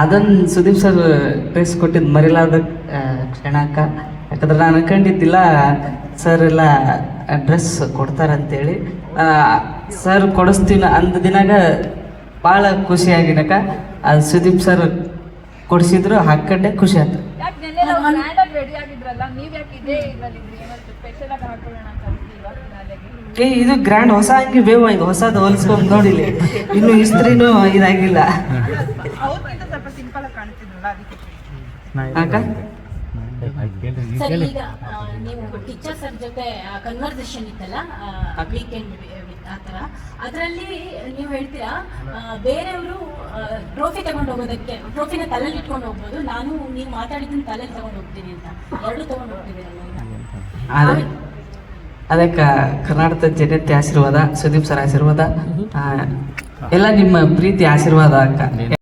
ಅದನ್ನ Sudeep sir dress ಕೊಟ್ಟಿದ್ದು ಮರಿಲಾದ ಕ್ಷಣ ಕ್ಷಣಕ್ಕ. ಯಾಕಂದ್ರೆ ನಾನು ಅನ್ಕೊಂಡಿದ್ದಿಲ್ಲ ಸರ್ ಎಲ್ಲ ಡ್ರೆಸ್ ಕೊಡ್ತಾರಂತೇಳಿ. ಸರ್ ಕೊಡಿಸ್ತೀನಿ ಅಂದ ದಿನಾಗ ಭಾಳ ಖುಷಿಯಾಗಿನಕ ಅದು ಸುದೀಪ್ ಸರ್ ಕೊಡಿಸಿದ್ರು ಹಾಕೊಂಡೆ ಖುಷಿ ಆಯ್ತು ಏ ಇದು ಗ್ರ್ಯಾಂಡ್ ಹೊಸ ಅಂಗಿ ಬೇವು ಹಂಗೆ ಹೊಸದು ಹೋಲಿಸ್ಕೊಂಡು ನೋಡಿಲಿ ಇನ್ನು ಇಸ್ತ್ರಿನೂ ಇದಾಗಿಲ್ಲ. ಅವ್ರಿಗಿಂತ ಸ್ವಲ್ಪ ಸಿಂಪಲ್ ಆಗಿ ಕಾಣ್ತಿದ್ರಲ್ಲ ಅದಕ್ಕೆ ಅಕ್ಕ ಸರ್ ಈಗ ಆ, ನೀವು ಟೀಚರ್ ಸರ್ ಜೊತೆ ಕನ್ವರ್ಸೇಷನ್ ಇತ್ತಲ್ಲ ವೀಕೆಂಡ್ ಆ ಥರ ಅದರಲ್ಲಿ ನೀವು ಹೇಳ್ತೀರಾ ಆ, ಬೇರೆಯವರು ಟ್ರೋಫಿ ತಗೊಂಡು ಹೋಗೋದಕ್ಕೆ ಟ್ರೋಫಿನ ತಲೆಯಲ್ಲಿ ಇಟ್ಕೊಂಡು ಹೋಗ್ಬೋದು ನಾನು ನೀವು ಮಾತಾಡಿದ್ದನ್ನ ತಲೆಯಲ್ಲಿ ತಗೊಂಡು ಹೋಗ್ತೀನಿ ಅಂತ. ಎರಡು ತಗೊಂಡು ಹೋಗ್ತಿದ್ದೀರಲ್ಲ ಈಗ. ಅದೇ. ಅದಕ್ಕೆ ಕರ್ನಾಟಕದ ಜನತೆ ಆಶೀರ್ವಾದ ಸುದೀಪ್ ಸರ್ ಆಶೀರ್ವಾದ ಆ, ಎಲ್ಲ ನಿಮ್ಮ ಪ್ರೀತಿ ಆಶೀರ್ವಾದ ಅಕ್ಕ.